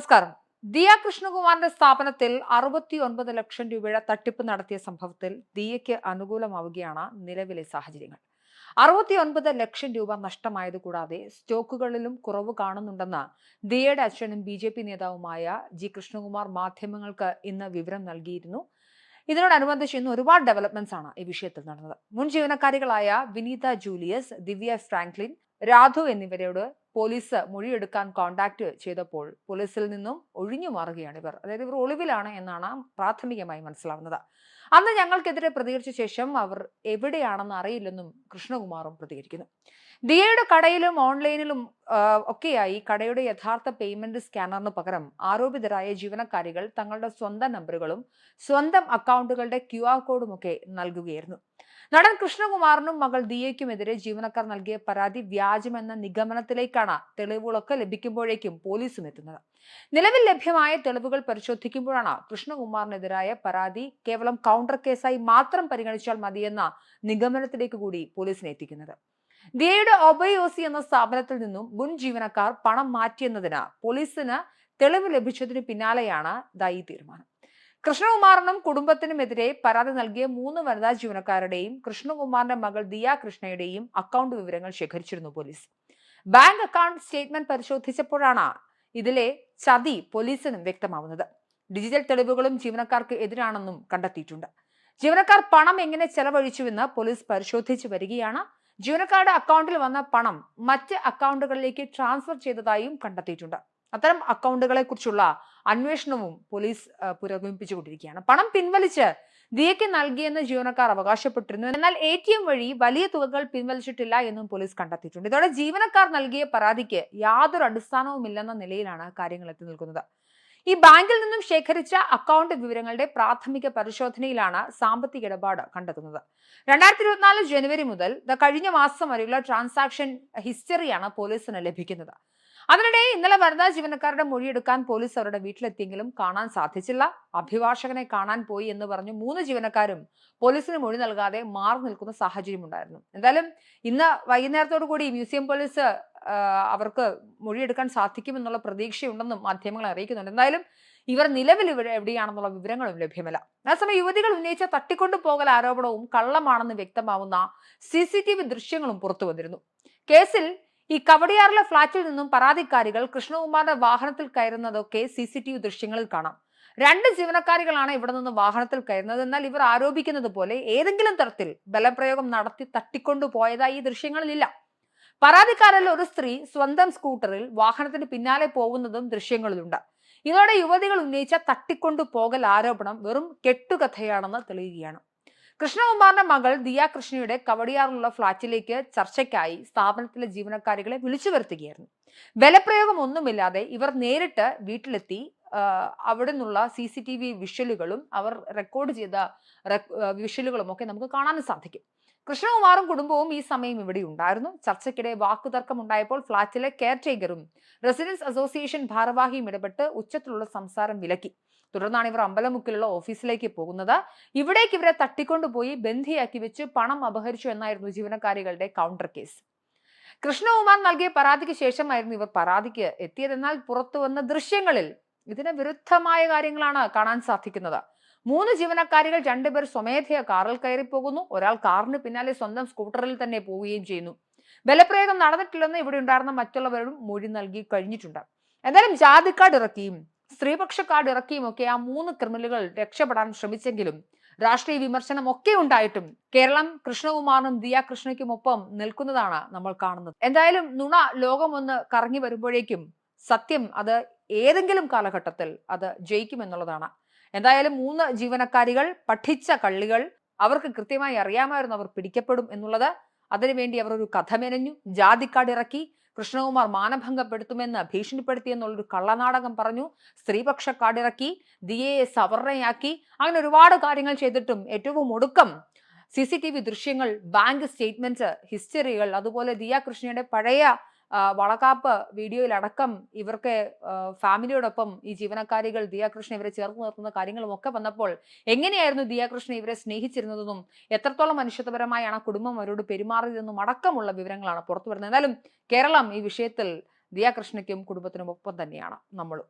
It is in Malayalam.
നമസ്കാരം. ദിയ കൃഷ്ണകുമാറിന്റെ സ്ഥാപനത്തിൽ അറുപത്തി ഒൻപത് ലക്ഷം രൂപയുടെ തട്ടിപ്പ് നടത്തിയ സംഭവത്തിൽ ദിയയ്ക്ക് അനുകൂലമാവുകയാണ് നിലവിലെ സാഹചര്യങ്ങൾ. അറുപത്തി ഒൻപത് ലക്ഷം രൂപ നഷ്ടമായത് കൂടാതെ സ്റ്റോക്കുകളിലും കുറവ് കാണുന്നുണ്ടെന്ന് ദിയയുടെ അച്ഛനും ബി ജെ പി നേതാവുമായ ജി കൃഷ്ണകുമാർ മാധ്യമങ്ങൾക്ക് ഇന്ന് വിവരം നൽകിയിരുന്നു. ഇതിനോടനുബന്ധിച്ച് ഇന്ന് ഒരുപാട് ഡെവലപ്മെന്റ്സ് ആണ് ഈ വിഷയത്തിൽ നടന്നത്. മുൻ ജീവനക്കാരികളായ വിനീത ജൂലിയസ് ദിവ്യ ഫ്രാങ്ക്ലിൻ രാധു എന്നിവരോട് പോലീസ് മൊഴിയെടുക്കാൻ കോണ്ടാക്ട് ചെയ്തപ്പോൾ പോലീസിൽ നിന്നും ഒഴിഞ്ഞു മാറുകയാണ് ഇവർ. അതായത് ഇവർ ഒളിവിലാണ് എന്നാണ് പ്രാഥമികമായി മനസ്സിലാവുന്നത്. അന്ന് ഞങ്ങൾക്കെതിരെ പ്രതികരിച്ച ശേഷം അവർ എവിടെയാണെന്ന് അറിയില്ലെന്നും കൃഷ്ണകുമാറും പ്രതികരിക്കുന്നു. ദിയയുടെ കടയിലും ഓൺലൈനിലും ഒക്കെയായി കടയുടെ യഥാർത്ഥ പേയ്മെന്റ് സ്കാനറിന് പകരം ആരോപിതരായ ജീവനക്കാരികൾ തങ്ങളുടെ സ്വന്തം നമ്പറുകളും സ്വന്തം അക്കൗണ്ടുകളുടെ ക്യു ആർ കോഡും ഒക്കെ നൽകുകയായിരുന്നു. നടൻ കൃഷ്ണകുമാറിനും മകൾ ദിയയ്ക്കുമെതിരെ ജീവനക്കാർ നൽകിയ പരാതി വ്യാജമെന്ന നിഗമനത്തിലേക്കാണ് തെളിവുകളൊക്കെ ലഭിക്കുമ്പോഴേക്കും പോലീസും എത്തുന്നത്. നിലവിൽ ലഭ്യമായ തെളിവുകൾ പരിശോധിക്കുമ്പോഴാണ് കൃഷ്ണകുമാറിനെതിരായ പരാതി കേവലം കൗണ്ടർ കേസായി മാത്രം പരിഗണിച്ചാൽ മതിയെന്ന നിഗമനത്തിലേക്ക് കൂടി പോലീസിനെ എത്തിക്കുന്നത്. ദിയയുടെ ഒബയോസി എന്ന സ്ഥാപനത്തിൽ നിന്നും മുൻ ജീവനക്കാർ പണം മാറ്റിയെന്നതിന് പോലീസിന് തെളിവ് ലഭിച്ചതിന് പിന്നാലെയാണ് ദാ ഈ തീരുമാനം. കൃഷ്ണകുമാറിനും കുടുംബത്തിനുമെതിരെ പരാതി നൽകിയ മൂന്ന് വനിതാ ജീവനക്കാരുടെയും കൃഷ്ണകുമാറിന്റെ മകൾ ദിയ കൃഷ്ണയുടെയും അക്കൗണ്ട് വിവരങ്ങൾ ശേഖരിച്ചിരുന്നു പോലീസ്. ബാങ്ക് അക്കൗണ്ട് സ്റ്റേറ്റ്മെന്റ് പരിശോധിച്ചപ്പോഴാണ് ഇതിലെ ചതി പോലീസിനും വ്യക്തമാവുന്നത്. ഡിജിറ്റൽ തെളിവുകളും ജീവനക്കാർക്ക് എതിരാണെന്നും കണ്ടെത്തിയിട്ടുണ്ട്. ജീവനക്കാർ പണം എങ്ങനെ ചെലവഴിച്ചുവെന്ന് പോലീസ് പരിശോധിച്ചു വരികയാണ്. ജീവനക്കാരുടെ അക്കൗണ്ടിൽ വന്ന പണം മറ്റ് അക്കൗണ്ടുകളിലേക്ക് ട്രാൻസ്ഫർ ചെയ്തതായും കണ്ടെത്തിയിട്ടുണ്ട്. അത്തരം അക്കൗണ്ടുകളെ കുറിച്ചുള്ള അന്വേഷണവും പോലീസ് പുരോഗമിപ്പിച്ചുകൊണ്ടിരിക്കുകയാണ്. പണം പിൻവലിച്ച് ദിയയ്ക്ക് നൽകിയെന്ന് ജീവനക്കാർ അവകാശപ്പെട്ടിരുന്നു. എന്നാൽ എ ടി എം വഴി വലിയ തുകകൾ പിൻവലിച്ചിട്ടില്ല എന്നും പോലീസ് കണ്ടെത്തിയിട്ടുണ്ട്. ഇതോടെ ജീവനക്കാർ നൽകിയ പരാതിക്ക് യാതൊരു അടിസ്ഥാനവുമില്ലെന്ന നിലയിലാണ് കാര്യങ്ങൾ എത്തി നിൽക്കുന്നത്. ഈ ബാങ്കിൽ നിന്നും ശേഖരിച്ച അക്കൗണ്ട് വിവരങ്ങളുടെ പ്രാഥമിക പരിശോധനയിലാണ് സാമ്പത്തിക ഇടപാട് കണ്ടെത്തുന്നത്. രണ്ടായിരത്തി ഇരുപത്തിനാല് ജനുവരി മുതൽ കഴിഞ്ഞ മാസം വരെയുള്ള ട്രാൻസാക്ഷൻ ഹിസ്റ്ററിയാണ് പോലീസിന് ലഭിക്കുന്നത്. അതിനിടെ ഇന്നലെ വനിതാ ജീവനക്കാരുടെ മൊഴിയെടുക്കാൻ പോലീസ് അവരുടെ വീട്ടിലെത്തിയെങ്കിലും കാണാൻ സാധിച്ചില്ല. അഭിഭാഷകനെ കാണാൻ പോയി എന്ന് പറഞ്ഞു മൂന്ന് ജീവനക്കാരും പോലീസിന് മൊഴി നൽകാതെ മാറി നിൽക്കുന്ന സാഹചര്യം ഉണ്ടായിരുന്നു എന്തായാലും ഇന്ന് വൈകുന്നേരത്തോടു കൂടി മ്യൂസിയം പോലീസ് അവർക്ക് മൊഴിയെടുക്കാൻ സാധിക്കുമെന്നുള്ള പ്രതീക്ഷയുണ്ടെന്നും മാധ്യമങ്ങൾ അറിയിക്കുന്നുണ്ട്. എന്തായാലും ഇവർ നിലവിൽ ഇവിടെ എവിടെയാണെന്നുള്ള വിവരങ്ങളും ലഭ്യമല്ല. അതേസമയം യുവതികൾ ഉന്നയിച്ച തട്ടിക്കൊണ്ടു പോകൽ ആരോപണവും കള്ളമാണെന്ന് വ്യക്തമാവുന്ന സി സി ടി വി ദൃശ്യങ്ങളും പുറത്തു വന്നിരുന്നു. കേസിൽ ഈ കവടിയാറിലെ ഫ്ളാറ്റിൽ നിന്നും പരാതിക്കാരികൾ കൃഷ്ണകുമാറിന്റെ വാഹനത്തിൽ കയറുന്നതൊക്കെ സി സി ടി വി ദൃശ്യങ്ങളിൽ കാണാം. രണ്ട് ജീവനക്കാരികളാണ് ഇവിടെ നിന്ന് വാഹനത്തിൽ കയറുന്നത്. എന്നാൽ ഇവർ ആരോപിക്കുന്നത് പോലെ ഏതെങ്കിലും തരത്തിൽ ബലപ്രയോഗം നടത്തി തട്ടിക്കൊണ്ടുപോയതായി ഈ ദൃശ്യങ്ങളിലില്ല. പരാതിക്കാരിൽ ഒരു സ്ത്രീ സ്വന്തം സ്കൂട്ടറിൽ വാഹനത്തിന് പിന്നാലെ പോകുന്നതും ദൃശ്യങ്ങളിലുണ്ട്. ഇതോടെ യുവതികൾ ഉന്നയിച്ച തട്ടിക്കൊണ്ടു പോകൽ ആരോപണം വെറും കെട്ടുകഥയാണെന്ന് തെളിയുകയാണ്. കൃഷ്ണകുമാറിന്റെ മകൾ ദിയ കൃഷ്ണയുടെ കവടിയാറിലുള്ള ഫ്ളാറ്റിലേക്ക് ചർച്ചയ്ക്കായി സ്ഥാപനത്തിലെ ജീവനക്കാരികളെ വിളിച്ചു വരുത്തുകയായിരുന്നു. ബലപ്രയോഗം ഒന്നുമില്ലാതെ ഇവർ നേരിട്ട് വീട്ടിലെത്തി അവിടെ നിന്നുള്ള സി സി ടി വി വിഷ്വലുകളും അവർ റെക്കോർഡ് ചെയ്ത വിഷ്വലുകളും ഒക്കെ നമുക്ക് കാണാൻ സാധിക്കും. കൃഷ്ണകുമാറും കുടുംബവും ഈ സമയം ഇവിടെ ഉണ്ടായിരുന്നു. ചർച്ചയ്ക്കിടെ വാക്കുതർക്കം ഉണ്ടായപ്പോൾ ഫ്ളാറ്റിലെ കെയർ ടേക്കറും റെസിഡൻസ് അസോസിയേഷൻ ഭാരവാഹിയും ഇടപെട്ട് ഉച്ചത്തിലുള്ള സംസാരം വിലക്കി. തുടർന്നാണ് ഇവർ അമ്പലമുക്കിലുള്ള ഓഫീസിലേക്ക് പോകുന്നത്. ഇവിടേക്ക് ഇവരെ തട്ടിക്കൊണ്ടുപോയി ബന്ധിയാക്കി വെച്ച് പണം അപഹരിച്ചു എന്നായിരുന്നു ജീവനക്കാരികളുടെ കൗണ്ടർ കേസ് കൃഷ്ണകുമാർ നൽകിയ പരാതിക്ക് ശേഷമായിരുന്നു ഇവർ പരാതിക്ക് എത്തിയതെന്നാൽ പുറത്തു വന്ന ദൃശ്യങ്ങളിൽ ഇതിന് വിരുദ്ധമായ കാര്യങ്ങളാണ് കാണാൻ സാധിക്കുന്നത്. മൂന്ന് ജീവനക്കാരികൾ രണ്ടുപേർ സ്വമേധയാ കാറിൽ കയറി പോകുന്നു. ഒരാൾ കാറിന് പിന്നാലെ സ്വന്തം സ്കൂട്ടറിൽ തന്നെ പോവുകയും ചെയ്യുന്നു. ബലപ്രയോഗം നടന്നിട്ടില്ലെന്ന് ഇവിടെ ഉണ്ടായിരുന്ന മറ്റുള്ളവരും മൊഴി നൽകി കഴിഞ്ഞിട്ടുണ്ട്. എന്തായാലും ജാതി കാർഡ് ഇറക്കിയും സ്ത്രീപക്ഷ കാർഡ് ഇറക്കിയും ഒക്കെ ആ മൂന്ന് ക്രിമിനലുകൾ രക്ഷപ്പെടാൻ ശ്രമിച്ചെങ്കിലും രാഷ്ട്രീയ വിമർശനം ഒക്കെ ഉണ്ടായിട്ടും കേരളം കൃഷ്ണകുമാറിനും ദിയ കൃഷ്ണയ്ക്കുമൊപ്പം നിൽക്കുന്നതാണ് നമ്മൾ കാണുന്നത്. എന്തായാലും നുണ ലോകമൊന്ന് കറങ്ങി വരുമ്പോഴേക്കും സത്യം അത് ഏതെങ്കിലും കാലഘട്ടത്തിൽ അത് ജയിക്കുമെന്നുള്ളതാണ്. എന്തായാലും മൂന്ന് ജീവനക്കാരികൾ പഠിച്ച കള്ളികൾ അവർക്ക് കൃത്യമായി അറിയാമായിരുന്നു അവർ പിടിക്കപ്പെടും എന്നുള്ളത്. അതിനുവേണ്ടി അവർ ഒരു കഥ മെനഞ്ഞു ജാതിക്കാട് ഇറക്കി കൃഷ്ണകുമാർ മാനഭംഗപ്പെടുത്തുമെന്ന് ഭീഷണിപ്പെടുത്തി എന്നുള്ളൊരു കള്ളനാടകം പറഞ്ഞു. സ്ത്രീപക്ഷ കാടിറക്കി ദിയയെ സവർണയാക്കി അങ്ങനെ ഒരുപാട് കാര്യങ്ങൾ ചെയ്തിട്ടും ഏറ്റവും ഒടുക്കം സി സി ടി വി ദൃശ്യങ്ങൾ ബാങ്ക് സ്റ്റേറ്റ്മെന്റ് ഹിസ്റ്ററികൾ അതുപോലെ ദിയ കൃഷ്ണയുടെ പഴയ വളകാപ്പ് വീഡിയോയിലടക്കം ഇവർക്ക് ഫാമിലിയോടൊപ്പം ഈ ജീവനക്കാരികൾ ദിയാകൃഷ്ണൻ കൃഷ്ണ ഇവരെ ചേർത്ത് നിർത്തുന്ന കാര്യങ്ങളും ഒക്കെ വന്നപ്പോൾ എങ്ങനെയായിരുന്നു ദിയാകൃഷ്ണൻ കൃഷ്ണ ഇവരെ സ്നേഹിച്ചിരുന്നതെന്നും എത്രത്തോളം മനുഷ്യത്വപരമായാണ് ആ കുടുംബം അവരോട് പെരുമാറിയതെന്നും അടക്കമുള്ള വിവരങ്ങളാണ് പുറത്തു വരുന്നത് എന്തായാലും കേരളം ഈ വിഷയത്തിൽ ദിയാകൃഷ്ണയ്ക്കും കുടുംബത്തിനും ഒപ്പം തന്നെയാണ്. നമ്മളും